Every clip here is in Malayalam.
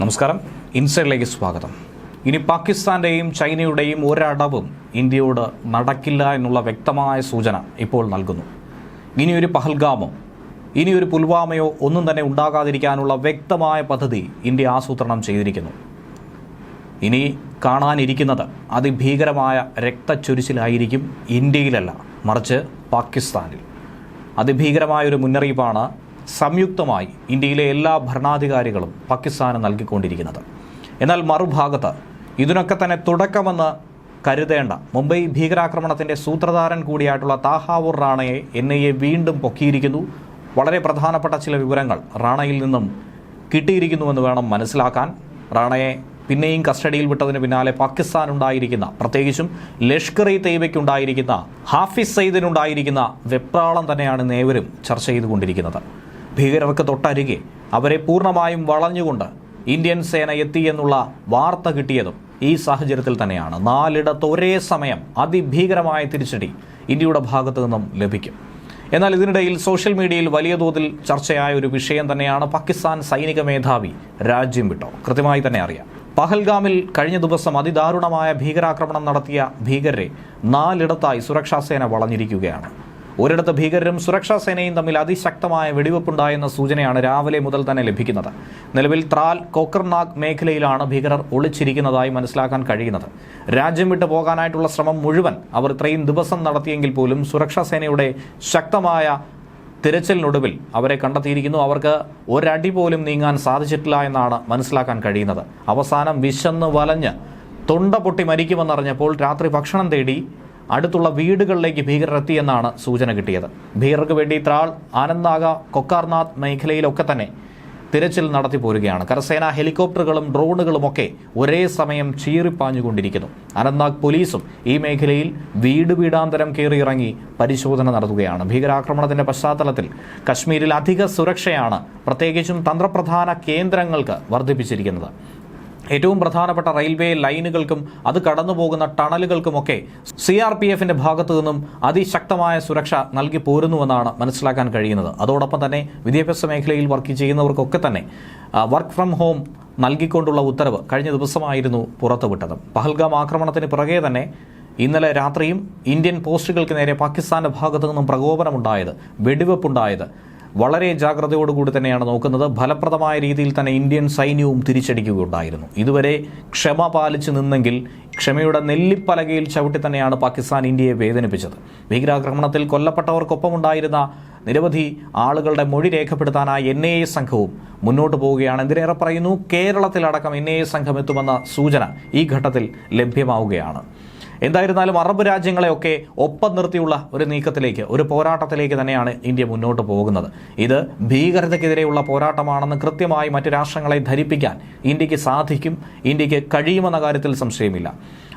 നമസ്കാരം. ഇൻസൈഡിലേക്ക് സ്വാഗതം. ഇനി പാകിസ്ഥാന്റെയും ചൈനയുടെയും ഒരടവും ഇന്ത്യയോട് നടക്കില്ല എന്നുള്ള വ്യക്തമായ സൂചന ഇപ്പോൾ നൽകുന്നു. ഇനിയൊരു പഹൽഗാമോ ഇനിയൊരു പുൽവാമയോ ഒന്നും തന്നെ ഉണ്ടാകാതിരിക്കാനുള്ള വ്യക്തമായ പദ്ധതി ഇന്ത്യ ആസൂത്രണം ചെയ്തിരിക്കുന്നു. ഇനി കാണാനിരിക്കുന്നത് അതിഭീകരമായ രക്തച്ചൊരിച്ചിലായിരിക്കും ഇന്ത്യയിലല്ല മറിച്ച് പാകിസ്ഥാനിൽ. അതിഭീകരമായൊരു മുന്നറിയിപ്പാണ് സംയുക്തമായി ഇന്ത്യയിലെ എല്ലാ ഭരണാധികാരികളും പാകിസ്ഥാന് നൽകിക്കൊണ്ടിരിക്കുന്നത്. എന്നാൽ മറുഭാഗത്ത് ഇതിനൊക്കെ തന്നെ തുടക്കമെന്ന് കരുതേണ്ട മുംബൈ ഭീകരാക്രമണത്തിന്റെ സൂത്രധാരൻ കൂടിയായിട്ടുള്ള താഹാവൂർ റാണയെ എൻ ഐ എ വീണ്ടും പൊക്കിയിരിക്കുന്നു. വളരെ പ്രധാനപ്പെട്ട ചില വിവരങ്ങൾ റാണയിൽ നിന്നും കിട്ടിയിരിക്കുന്നുവെന്ന് വേണം മനസ്സിലാക്കാൻ. റാണയെ പിന്നെയും കസ്റ്റഡിയിൽ വിട്ടതിന് പിന്നാലെ പാകിസ്ഥാൻ ഉണ്ടായിരിക്കുന്ന പ്രത്യേകിച്ചും ലഷ്കർ ഇ തൈബയ്ക്കുണ്ടായിരിക്കുന്ന ഹാഫിസ് സയ്യിദിനുണ്ടായിരിക്കുന്ന വെപ്രാളം തന്നെയാണ് നേവരും ചർച്ച ചെയ്തുകൊണ്ടിരിക്കുന്നത്. ഭീകരർക്ക് തൊട്ടരികെ അവരെ പൂർണമായും വളഞ്ഞുകൊണ്ട് ഇന്ത്യൻ സേന എത്തിയെന്നുള്ള വാർത്ത കിട്ടിയതും ഈ സാഹചര്യത്തിൽ തന്നെയാണ്. നാലിടത്ത് ഒരേ സമയം അതിഭീകരമായ തിരിച്ചടി ഇന്ത്യയുടെ ഭാഗത്തു നിന്നും ലഭിക്കും. എന്നാൽ ഇതിനിടയിൽ സോഷ്യൽ മീഡിയയിൽ വലിയ തോതിൽ ചർച്ചയായ ഒരു വിഷയം തന്നെയാണ് പാകിസ്ഥാൻ സൈനിക മേധാവി രാജ്യം വിട്ടോ. കൃത്യമായി തന്നെ അറിയാം. പഹൽഗാമിൽ കഴിഞ്ഞ ദിവസം അതിദാരുണമായ ഭീകരാക്രമണം നടത്തിയ ഭീകരരെ നാലിടത്തായി സുരക്ഷാസേന വളഞ്ഞിരിക്കുകയാണ്. ഒരിടത്ത് ഭീകരരും സുരക്ഷാ സേനയും തമ്മിൽ അതിശക്തമായ വെടിവെപ്പുണ്ടായെന്ന സൂചനയാണ് രാവിലെ മുതൽ തന്നെ ലഭിക്കുന്നത്. നിലവിൽ ത്രാൽ കോക്കർനാഗ് മേഖലയിലാണ് ഭീകരർ ഒളിച്ചിരിക്കുന്നതായി മനസ്സിലാക്കാൻ കഴിയുന്നത്. രാജ്യം വിട്ടു പോകാനായിട്ടുള്ള ശ്രമം മുഴുവൻ അവർ ഇത്രയും ദിവസം നടത്തിയെങ്കിൽ പോലും സുരക്ഷാ സേനയുടെ ശക്തമായ തിരച്ചിലിനൊടുവിൽ അവരെ കണ്ടെത്തിയിരിക്കുന്നു. അവർക്ക് ഒരടി പോലും നീങ്ങാൻ സാധിച്ചിട്ടില്ല എന്നാണ് മനസ്സിലാക്കാൻ കഴിയുന്നത്. അവസാനം വിശന്ന് വലഞ്ഞ് തൊണ്ട പൊട്ടി മരിക്കുമെന്നറിഞ്ഞപ്പോൾ രാത്രി ഭക്ഷണം തേടി അടുത്തുള്ള വീടുകളിലേക്ക് ഭീകരരെത്തിയെന്നാണ് സൂചന കിട്ടിയത്. ഭീകരർക്ക് വേണ്ടി ത്രാൾ ആനന്ദാഗ കൊക്കാർനാഥ് മേഖലയിലൊക്കെ തന്നെ തിരച്ചിൽ നടത്തി പോരുകയാണ്. കരസേന ഹെലികോപ്റ്ററുകളും ഡ്രോണുകളും ഒക്കെ ഒരേ സമയം ചീറിപ്പാഞ്ഞുകൊണ്ടിരിക്കുന്നു. അനന്ത്നാഗ് പോലീസും ഈ മേഖലയിൽ വീട് വീടാന്തരം കയറിയിറങ്ങി പരിശോധന നടത്തുകയാണ്. ഭീകരാക്രമണത്തിന്റെ പശ്ചാത്തലത്തിൽ കശ്മീരിൽ അധിക സുരക്ഷയാണ് പ്രത്യേകിച്ചും തന്ത്രപ്രധാന കേന്ദ്രങ്ങൾക്ക് വർദ്ധിപ്പിച്ചിരിക്കുന്നത്. ഏറ്റവും പ്രധാനപ്പെട്ട റെയിൽവേ ലൈനുകൾക്കും അത് കടന്നു പോകുന്ന ടണലുകൾക്കുമൊക്കെ സി ആർ പി എഫിന്റെ ഭാഗത്തു നിന്നും അതിശക്തമായ സുരക്ഷ നൽകി പോരുന്നുവെന്നാണ് മനസ്സിലാക്കാൻ കഴിയുന്നത്. അതോടൊപ്പം തന്നെ വിദ്യാഭ്യാസ മേഖലയിൽ വർക്ക് ചെയ്യുന്നവർക്കൊക്കെ തന്നെ വർക്ക് ഫ്രം ഹോം നൽകിക്കൊണ്ടുള്ള ഉത്തരവ് കഴിഞ്ഞ ദിവസമായിരുന്നു പുറത്തുവിട്ടത്. പഹൽഗാം ആക്രമണത്തിന് പിറകെ തന്നെ ഇന്നലെ രാത്രിയും ഇന്ത്യൻ പോസ്റ്റുകൾക്ക് നേരെ പാകിസ്ഥാന്റെ ഭാഗത്തു നിന്നും പ്രകോപനമുണ്ടായത് വെടിവെപ്പുണ്ടായത്. വളരെ ജാഗ്രതയോടുകൂടി തന്നെയാണ് നോക്കുന്നത്. ഫലപ്രദമായ രീതിയിൽ തന്നെ ഇന്ത്യൻ സൈന്യവും തിരിച്ചടിക്കുകയുണ്ടായിരുന്നു. ഇതുവരെ ക്ഷമ പാലിച്ചു നിന്നെങ്കിൽ ക്ഷമയുടെ നെല്ലിപ്പലകയിൽ ചവിട്ടി തന്നെയാണ് പാകിസ്ഥാൻ ഇന്ത്യയെ വേദനിപ്പിച്ചത്. ഭീകരാക്രമണത്തിൽ കൊല്ലപ്പെട്ടവർക്കൊപ്പമുണ്ടായിരുന്ന നിരവധി ആളുകളുടെ മൊഴി രേഖപ്പെടുത്താനായി എൻ ഐ എ സംഘവും മുന്നോട്ട് പോവുകയാണ്. എന്തിനേറെ പറയുന്നു കേരളത്തിലടക്കം എൻ ഐ എ സംഘം എത്തുമെന്ന സൂചന ഈ ഘട്ടത്തിൽ ലഭ്യമാവുകയാണ്. എന്തായിരുന്നാലും അറബ് രാജ്യങ്ങളെയൊക്കെ ഒപ്പം നിർത്തിയുള്ള ഒരു നീക്കത്തിലേക്ക് ഒരു പോരാട്ടത്തിലേക്ക് തന്നെയാണ് ഇന്ത്യ മുന്നോട്ട് പോകുന്നത്. ഇത് ഭീകരതയ്ക്കെതിരെയുള്ള പോരാട്ടമാണെന്ന് കൃത്യമായി മറ്റു രാഷ്ട്രങ്ങളെ ധരിപ്പിക്കാൻ ഇന്ത്യയ്ക്ക് സാധിക്കും ഇന്ത്യയ്ക്ക് കഴിയുമെന്ന കാര്യത്തിൽ സംശയമില്ല.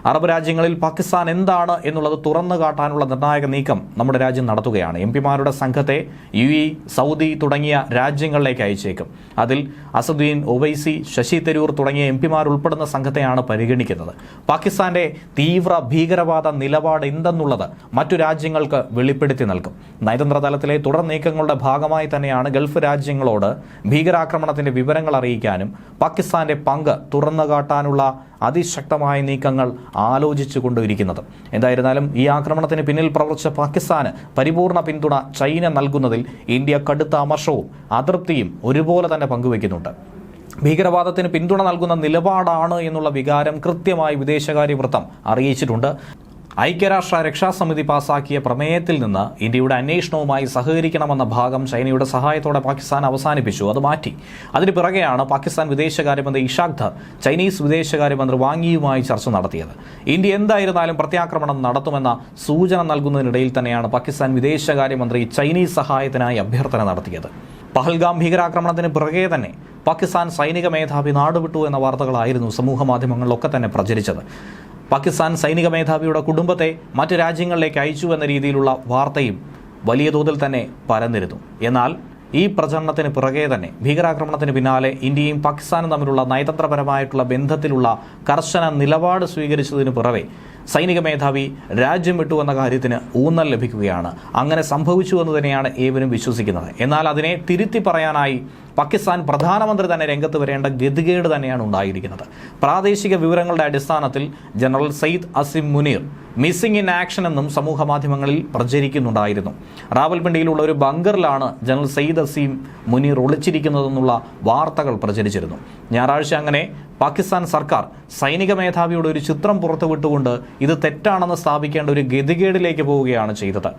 അറബ് രാജ്യങ്ങളിൽ പാകിസ്ഥാൻ എന്താണ് എന്നുള്ളത് തുറന്നു കാട്ടാനുള്ള നിർണായക നീക്കം നമ്മുടെ രാജ്യം നടത്തുകയാണ്. എം പിമാരുടെ സംഘത്തെ യു ഇ സൗദി തുടങ്ങിയ രാജ്യങ്ങളിലേക്ക് അയച്ചേക്കും. അതിൽ അസദുദ്ദീൻ ഒവൈസി ശശി തരൂർ തുടങ്ങിയ എം പിമാർ ഉൾപ്പെടുന്ന സംഘത്തെയാണ് പരിഗണിക്കുന്നത്. പാകിസ്ഥാന്റെ തീവ്ര ഭീകരവാദ നിലപാട് എന്തെന്നുള്ളത് മറ്റു രാജ്യങ്ങൾക്ക് വെളിപ്പെടുത്തി നൽകും. നയതന്ത്ര തലത്തിലെ തുടർ നീക്കങ്ങളുടെ ഭാഗമായി തന്നെയാണ് ഗൾഫ് രാജ്യങ്ങളോട് ഭീകരാക്രമണത്തിന്റെ വിവരങ്ങൾ അറിയിക്കാനും പാകിസ്ഥാന്റെ പങ്ക് തുറന്നു കാട്ടാനുള്ള അതിശക്തമായ നീക്കങ്ങൾ ആലോചിച്ചു കൊണ്ടിരിക്കുന്നത് എന്തായിരുന്നാലും ഈ ആക്രമണത്തിന് പിന്നിൽ പ്രവർത്തിച്ച പാകിസ്ഥാന് പരിപൂർണ പിന്തുണ ചൈന നൽകുന്നതിൽ ഇന്ത്യ കടുത്ത അമർഷവും അതൃപ്തിയും ഒരുപോലെ തന്നെ പങ്കുവയ്ക്കുന്നുണ്ട്. ഭീകരവാദത്തിന് പിന്തുണ നൽകുന്ന നിലപാടാണ് എന്നുള്ള വികാരം കൃത്യമായി വിദേശകാര്യ വൃത്തം അറിയിച്ചിട്ടുണ്ട്. ഐക്യരാഷ്ട്ര രക്ഷാസമിതി പാസാക്കിയ പ്രമേയത്തിൽ നിന്ന് ഇന്ത്യയുടെ അന്വേഷണവുമായി സഹകരിക്കണമെന്ന ഭാഗം ചൈനയുടെ സഹായത്തോടെ പാകിസ്ഥാൻ അവസാനിപ്പിച്ചു അത് മാറ്റി. അതിനു പിറകെയാണ് പാകിസ്ഥാൻ വിദേശകാര്യമന്ത്രി ഇഷാഖ് ധർ ചൈനീസ് വിദേശകാര്യമന്ത്രി വാങ്ങിയുമായി ചർച്ച നടത്തിയത്. ഇന്ത്യ എന്തായിരുന്നാലും പ്രത്യാക്രമണം നടത്തുമെന്ന സൂചന നൽകുന്നതിനിടയിൽ തന്നെയാണ് പാകിസ്ഥാൻ വിദേശകാര്യമന്ത്രി ചൈനീസ് സഹായത്തിനായി അഭ്യർത്ഥന നടത്തിയത്. പഹൽഗാം ഭീകരാക്രമണത്തിന് പിറകെ തന്നെ പാകിസ്ഥാൻ സൈനിക മേധാവി നാടുവിട്ടു എന്ന വാർത്തകളായിരുന്നു സമൂഹ മാധ്യമങ്ങളിലൊക്കെ തന്നെ പ്രചരിച്ചത്. പാകിസ്ഥാൻ സൈനിക മേധാവിയുടെ കുടുംബത്തെ മറ്റു രാജ്യങ്ങളിലേക്ക് അയച്ചു എന്ന രീതിയിലുള്ള വാർത്തയും വലിയ തോതിൽ തന്നെ പരന്നിരുന്നു. എന്നാൽ ഈ പ്രചരണത്തിന് പിറകെ തന്നെ ഭീകരാക്രമണത്തിന് പിന്നാലെ ഇന്ത്യയും പാകിസ്ഥാനും തമ്മിലുള്ള നയതന്ത്രപരമായിട്ടുള്ള ബന്ധത്തിലുള്ള കർശന നിലപാട് സ്വീകരിച്ചതിന് പിറവെ സൈനിക മേധാവി രാജ്യം വിട്ടു എന്ന കാര്യത്തിന് ഊന്നൽ ലഭിക്കുകയാണ്. അങ്ങനെ സംഭവിച്ചു എന്ന് തന്നെയാണ് ഏവരും വിശ്വസിക്കുന്നത്. എന്നാൽ അതിനെ തിരുത്തി പറയാനായി പാകിസ്ഥാൻ പ്രധാനമന്ത്രി തന്നെ രംഗത്ത് വരേണ്ട ഗതികേട് തന്നെയാണ് ഉണ്ടായിരിക്കുന്നത്. പ്രാദേശിക വിവരങ്ങളുടെ അടിസ്ഥാനത്തിൽ general Syed Asim Munir missing in action എന്നും സമൂഹ മാധ്യമങ്ങളിൽ പ്രചരിക്കുന്നുണ്ടായിരുന്നു. റാവൽപിണ്ടിയിലുള്ള ഒരു ബങ്കറിലാണ് ജനറൽ സയ്യിദ് അസീം മുനീർ ഒളിച്ചിരിക്കുന്നതെന്നുള്ള വാർത്തകൾ പ്രചരിച്ചിരുന്നു. ഞായറാഴ്ച അങ്ങനെ പാകിസ്ഥാൻ സർക്കാർ സൈനിക മേധാവിയുടെ ഒരു ചിത്രം പുറത്തുവിട്ടുകൊണ്ട് ഇത് തെറ്റാണെന്ന് സ്ഥാപിക്കേണ്ട ഒരു ഗതികേടിലേക്ക് പോവുകയാണ് ചെയ്തത്.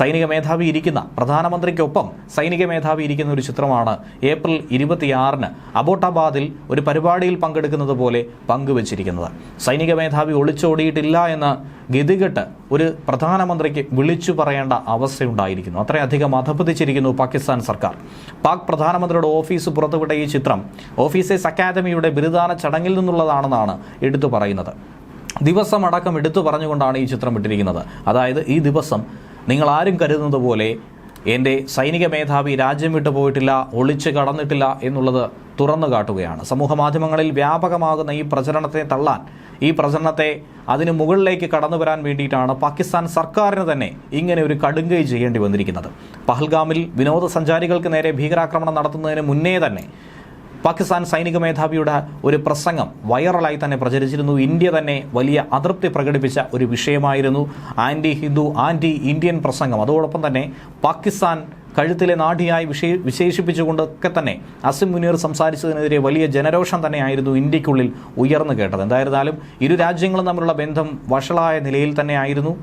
സൈനിക മേധാവി ഇരിക്കുന്ന പ്രധാനമന്ത്രിക്കൊപ്പം സൈനിക മേധാവി ഇരിക്കുന്ന ഒരു ചിത്രമാണ് ഏപ്രിൽ ഇരുപത്തിയാറിന് അബോട്ടാബാദിൽ ഒരു പരിപാടിയിൽ പങ്കെടുക്കുന്നത് പോലെ പങ്കുവച്ചിരിക്കുന്നത്. സൈനിക മേധാവി ഒളിച്ചോടിയിട്ടില്ല എന്ന് ഗതികെട്ട് ഒരു പ്രധാനമന്ത്രിക്ക് വിളിച്ചു പറയേണ്ട അവസ്ഥയുണ്ടായിരിക്കുന്നു. അത്രയധികം അധപ്പതിച്ചിരിക്കുന്നു പാകിസ്ഥാൻ സർക്കാർ. പാക് പ്രധാനമന്ത്രിയുടെ ഓഫീസ് പുറത്തുവിട്ട ഈ ചിത്രം ഓഫീസേഴ്സ് അക്കാദമിയുടെ ബിരുദാന ചടങ്ങിൽ നിന്നുള്ളതാണെന്നാണ് എടുത്തു പറയുന്നത്. ദിവസം അടക്കം എടുത്തു പറഞ്ഞുകൊണ്ടാണ് ഈ ചിത്രം വിട്ടിരിക്കുന്നത് അതായത് ഈ ദിവസം നിങ്ങൾ ആരും കരുതുന്നത് പോലെ എന്റെ സൈനിക മേധാവി രാജ്യം വിട്ടു പോയിട്ടില്ല ഒളിച്ച് കടന്നിട്ടില്ല എന്നുള്ളത് തുറന്നു കാട്ടുകയാണ്. സമൂഹ മാധ്യമങ്ങളിൽ വ്യാപകമാകുന്ന ഈ പ്രചരണത്തെ തള്ളാൻ ഈ പ്രചരണത്തെ അതിന് മുകളിലേക്ക് കടന്നു വരാൻ വേണ്ടിയിട്ടാണ് പാകിസ്ഥാൻ സർക്കാരിന് തന്നെ ഇങ്ങനെ ഒരു കടുങ്കൈ ചെയ്യേണ്ടി വന്നിരിക്കുന്നത്. പഹൽഗാമിൽ വിനോദസഞ്ചാരികൾക്ക് നേരെ ഭീകരാക്രമണം നടത്തുന്നതിന് മുന്നേ തന്നെ പാകിസ്ഥാൻ സൈനിക മേധാവിയുടെ ഒരു പ്രസംഗം വൈറലായി തന്നെ പ്രചരിച്ചിരുന്നു. ഇന്ത്യ തന്നെ വലിയ അതൃപ്തി പ്രകടിപ്പിച്ച ഒരു വിഷയമായിരുന്നു ആന്റി ഹിന്ദു ആന്റി ഇന്ത്യൻ പ്രസംഗം. അതോടൊപ്പം തന്നെ പാകിസ്ഥാൻ കഴുത്തിലെ നാടിയായി വിശേ വിശേഷിപ്പിച്ചുകൊണ്ടൊക്കെ തന്നെ അസിം മുനീർ സംസാരിച്ചതിനെതിരെ വലിയ ജനരോഷം തന്നെയായിരുന്നു ഇന്ത്യക്കുള്ളിൽ ഉയർന്നു കേട്ടത്. എന്തായിരുന്നാലും ഇരു രാജ്യങ്ങളും തമ്മിലുള്ള ബന്ധം വഷളായ നിലയിൽ തന്നെയായിരുന്നു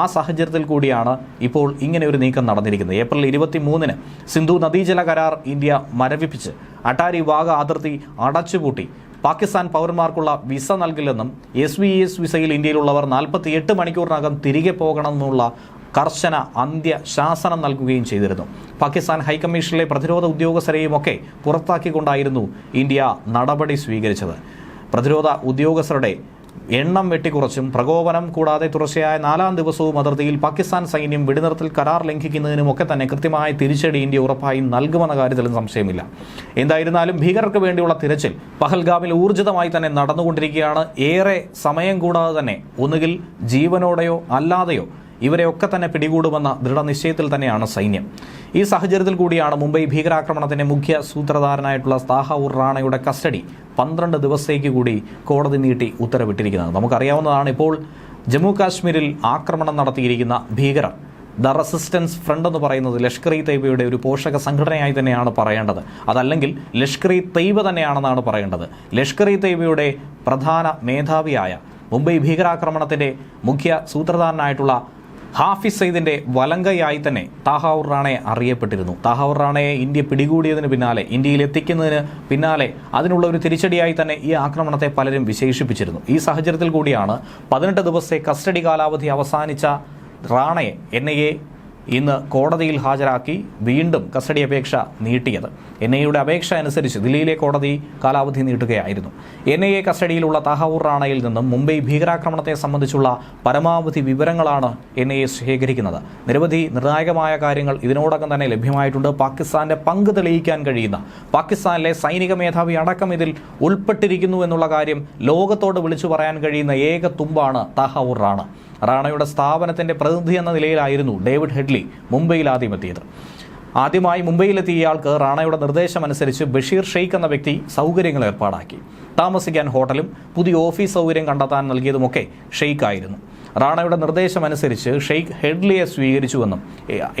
ആ സാഹചര്യത്തിൽ കൂടിയാണ് ഇപ്പോൾ ഇങ്ങനെ ഒരു നീക്കം നടന്നിരിക്കുന്നത്. ഏപ്രിൽ ഇരുപത്തി മൂന്നിന് സിന്ധു നദീജല കരാർ ഇന്ത്യ മരവിപ്പിച്ച് അട്ടാരി വാഗ അതിർത്തി അടച്ചുപൂട്ടി. പാകിസ്ഥാൻ പൗരന്മാർക്കുള്ള വിസ നൽകില്ലെന്നും എസ് വി എസ് വിസയിൽ ഇന്ത്യയിലുള്ളവർ നാൽപ്പത്തി എട്ട് മണിക്കൂറിനകം തിരികെ പോകണമെന്നുള്ള കർശന അന്ത്യ ശാസനം നൽകുകയും ചെയ്തിരുന്നു. പാകിസ്ഥാൻ ഹൈക്കമ്മീഷനിലെ പ്രതിരോധ ഉദ്യോഗസ്ഥരെയും ഒക്കെ പുറത്താക്കിക്കൊണ്ടായിരുന്നു ഇന്ത്യ നടപടി സ്വീകരിച്ചത്. പ്രതിരോധ ഉദ്യോഗസ്ഥരുടെ എണ്ണം വെട്ടിക്കുറച്ചും പ്രകോപനം കൂടാതെ തുടർച്ചയായ നാലാം ദിവസവും അതിർത്തിയിൽ പാകിസ്ഥാൻ സൈന്യം വെടിനിർത്തൽ കരാർ ലംഘിക്കുന്നതിനും ഒക്കെ തന്നെ കൃത്യമായ തിരിച്ചടി ഇന്ത്യ ഉറപ്പായും നൽകുമെന്ന കാര്യത്തിലും സംശയമില്ല. എന്തായിരുന്നാലും ഭീകരർക്ക് വേണ്ടിയുള്ള തിരച്ചിൽ പഹൽഗാമിൽ ഊർജിതമായി തന്നെ നടന്നുകൊണ്ടിരിക്കുകയാണ്. ഏറെ സമയം കൂടാതെ തന്നെ ഒന്നുകിൽ ജീവനോടെയോ അല്ലാതെയോ ഇവരെയൊക്കെ തന്നെ പിടികൂടുമെന്ന ദൃഢനിശ്ചയത്തിൽ തന്നെയാണ് സൈന്യം. ഈ സാഹചര്യത്തിൽ കൂടിയാണ് മുംബൈ ഭീകരാക്രമണത്തിന്റെ മുഖ്യ സൂത്രധാരനായിട്ടുള്ള താഹൌർ റാണയുടെ കസ്റ്റഡി പന്ത്രണ്ട് ദിവസത്തേക്ക് കൂടി കോടതി നീട്ടി ഉത്തരവിട്ടിരിക്കുന്നത്. നമുക്കറിയാവുന്നതാണ് ഇപ്പോൾ ജമ്മു കാശ്മീരിൽ ആക്രമണം നടത്തിയിരിക്കുന്ന ഭീകരർ. ദ റെസിസ്റ്റൻസ് ഫ്രണ്ട് എന്ന് പറയുന്നത് ലഷ്കർ ഇ തൈബയുടെ ഒരു പോഷക സംഘടനയായി തന്നെയാണ് പറയേണ്ടത്. അതല്ലെങ്കിൽ ലഷ്കർ ഇ തൈബ തന്നെയാണെന്നാണ് പറയേണ്ടത്. ലഷ്കർ ഇ തൈബയുടെ പ്രധാന മേധാവിയായ മുംബൈ ഭീകരാക്രമണത്തിന്റെ മുഖ്യ സൂത്രധാരനായിട്ടുള്ള ഹാഫിസ് സയ്യിദിന്റെ വലങ്കയായി തന്നെ താഹാവുർ റാണയെ അറിയപ്പെട്ടിരുന്നു. താഹാവുർ റാണയെ ഇന്ത്യ പിടികൂടിയതിന് പിന്നാലെ ഇന്ത്യയിൽ എത്തിക്കുന്നതിന് പിന്നാലെ അതിനുള്ള ഒരു തിരിച്ചടിയായി തന്നെ ഈ ആക്രമണത്തെ പലരും വിശേഷിപ്പിച്ചിരുന്നു. ഈ സാഹചര്യത്തിൽ കൂടിയാണ് പതിനെട്ട് ദിവസത്തെ കസ്റ്റഡി കാലാവധി അവസാനിച്ച റാണയെ എൻ ഇന്ന് കോടതിയിൽ ഹാജരാക്കി വീണ്ടും കസ്റ്റഡി അപേക്ഷ നീട്ടിയത്. എൻ ഐയുടെ അപേക്ഷ അനുസരിച്ച് ദില്ലിയിലെ കോടതി കാലാവധി നീട്ടുകയായിരുന്നു. എൻ ഐ എ കസ്റ്റഡിയിലുള്ള താഹൂർ റാണയിൽ നിന്നും മുംബൈ ഭീകരാക്രമണത്തെ സംബന്ധിച്ചുള്ള പരമാവധി വിവരങ്ങളാണ് എൻ ഐ എ ശേഖരിക്കുന്നത്. നിരവധി നിർണായകമായ കാര്യങ്ങൾ ഇതിനോടകം തന്നെ ലഭ്യമായിട്ടുണ്ട്. പാകിസ്ഥാന്റെ പങ്ക് തെളിയിക്കാൻ കഴിയുന്ന പാകിസ്ഥാനിലെ സൈനിക മേധാവി അടക്കം ഇതിൽ ഉൾപ്പെട്ടിരിക്കുന്നു എന്നുള്ള കാര്യം ലോകത്തോട് വിളിച്ചു പറയാൻ കഴിയുന്ന ഏക തുമ്പാണ് താഹൂർ റാണ. റാണയുടെ സ്ഥാപനത്തിന്റെ പ്രതിനിധി എന്ന നിലയിലായിരുന്നു ഡേവിഡ് ഹെഡ്ലി മുംബൈയിൽ ആദ്യം എത്തിയത് ആദ്യമായി മുംബൈയിലെത്തിയ ഇയാൾക്ക് റാണയുടെ നിർദ്ദേശമനുസരിച്ച് ബഷീർ ഷെയ്ഖ് എന്ന വ്യക്തി സൗകര്യങ്ങൾ ഏർപ്പാടാക്കി. താമസിക്കാൻ ഹോട്ടലും പുതിയ ഓഫീസ് സൗകര്യം കണ്ടെത്താൻ നൽകിയതുമൊക്കെ ഷെയ്ഖ് ആയിരുന്നു റാണയുടെ നിർദ്ദേശമനുസരിച്ച് ഷെയ്ഖ് ഹെഡ്ലിയെ സ്വീകരിച്ചുവെന്നും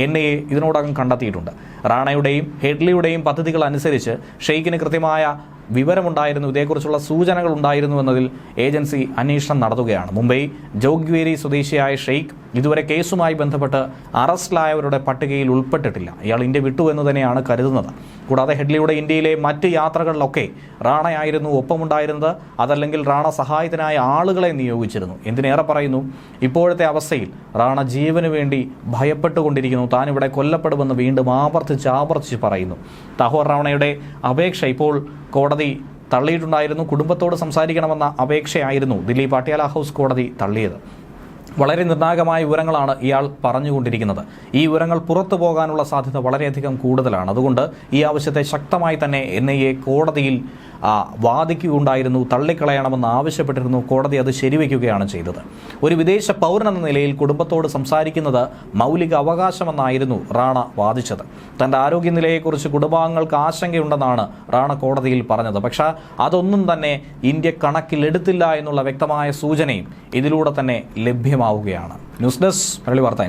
എൻ എ ഇതിനോടകം കണ്ടെത്തിയിട്ടുണ്ട്. റാണയുടെയും ഹെഡ്ലിയുടെയും പദ്ധതികൾ അനുസരിച്ച് ഷെയ്ഖിന് കൃത്യമായ വിവരമുണ്ടായിരുന്നു ഇതേക്കുറിച്ചുള്ള സൂചനകൾ ഉണ്ടായിരുന്നു എന്നതിൽ ഏജൻസി അന്വേഷണം നടത്തുകയാണ്. മുംബൈ ജോഗ്വേരി സ്വദേശിയായ ഷെയ്ഖ് ഇതുവരെ കേസുമായി ബന്ധപ്പെട്ട് അറസ്റ്റിലായവരുടെ പട്ടികയിൽ ഉൾപ്പെട്ടിട്ടില്ല. ഇയാൾ ഇന്ത്യ വിട്ടു എന്ന് തന്നെയാണ് കരുതുന്നത്. കൂടാതെ ഹെഡ്ലിയുടെ ഇന്ത്യയിലെ മറ്റ് യാത്രകളിലൊക്കെ റാണയായിരുന്നു ഒപ്പമുണ്ടായിരുന്നത്. അതല്ലെങ്കിൽ റാണ സഹായത്തിനായ ആളുകളെ നിയോഗിച്ചിരുന്നു. എന്തിനേറെ പറയുന്നു? ഇപ്പോഴത്തെ അവസ്ഥയിൽ റാണ ജീവന് വേണ്ടി ഭയപ്പെട്ടുകൊണ്ടിരിക്കുന്നു. താൻ ഇവിടെ കൊല്ലപ്പെടുമെന്ന് വീണ്ടും ആവർത്തിച്ച് ആവർത്തിച്ച് പറയുന്നു. തഹോർ റാണയുടെ അപേക്ഷ ഇപ്പോൾ കോടതി തള്ളിയിട്ടുണ്ടായിരുന്നു. കുടുംബത്തോട് സംസാരിക്കണമെന്ന അപേക്ഷയായിരുന്നു ദില്ലി പാട്യാല ഹൗസ് കോടതി തള്ളിയത്. വളരെ നിർണായകമായ വിവരങ്ങളാണ് ഇയാൾ പറഞ്ഞുകൊണ്ടിരിക്കുന്നത്. ഈ വിവരങ്ങൾ പുറത്തു പോകാനുള്ള സാധ്യത വളരെയധികം കൂടുതലാണ്. അതുകൊണ്ട് ഈ ആവശ്യത്തെ ശക്തമായി തന്നെ എൻ ഐ എ കോടതിയിൽ വാദിക്കുകയുണ്ടായിരുന്നു തള്ളിക്കളയണമെന്ന് ആവശ്യപ്പെട്ടിരുന്നു. കോടതി അത് ശരിവയ്ക്കുകയാണ് ചെയ്തത്. ഒരു വിദേശ പൗരൻ എന്ന നിലയിൽ കുടുംബത്തോട് സംസാരിക്കുന്നത് മൗലിക അവകാശമെന്നായിരുന്നു റാണ വാദിച്ചത്. തന്റെ ആരോഗ്യനിലയെക്കുറിച്ച് കുടുംബാംഗങ്ങൾക്ക് ആശങ്കയുണ്ടെന്നാണ് റാണ കോടതിയിൽ പറഞ്ഞത്. പക്ഷേ അതൊന്നും തന്നെ ഇന്ത്യ കണക്കിലെടുത്തില്ല എന്നുള്ള വ്യക്തമായ സൂചനയും ഇതിലൂടെ തന്നെ ലഭ്യമാവുകയാണ്. ന്യൂസ് ഡെസ്ക് മലയാളി വാർത്ത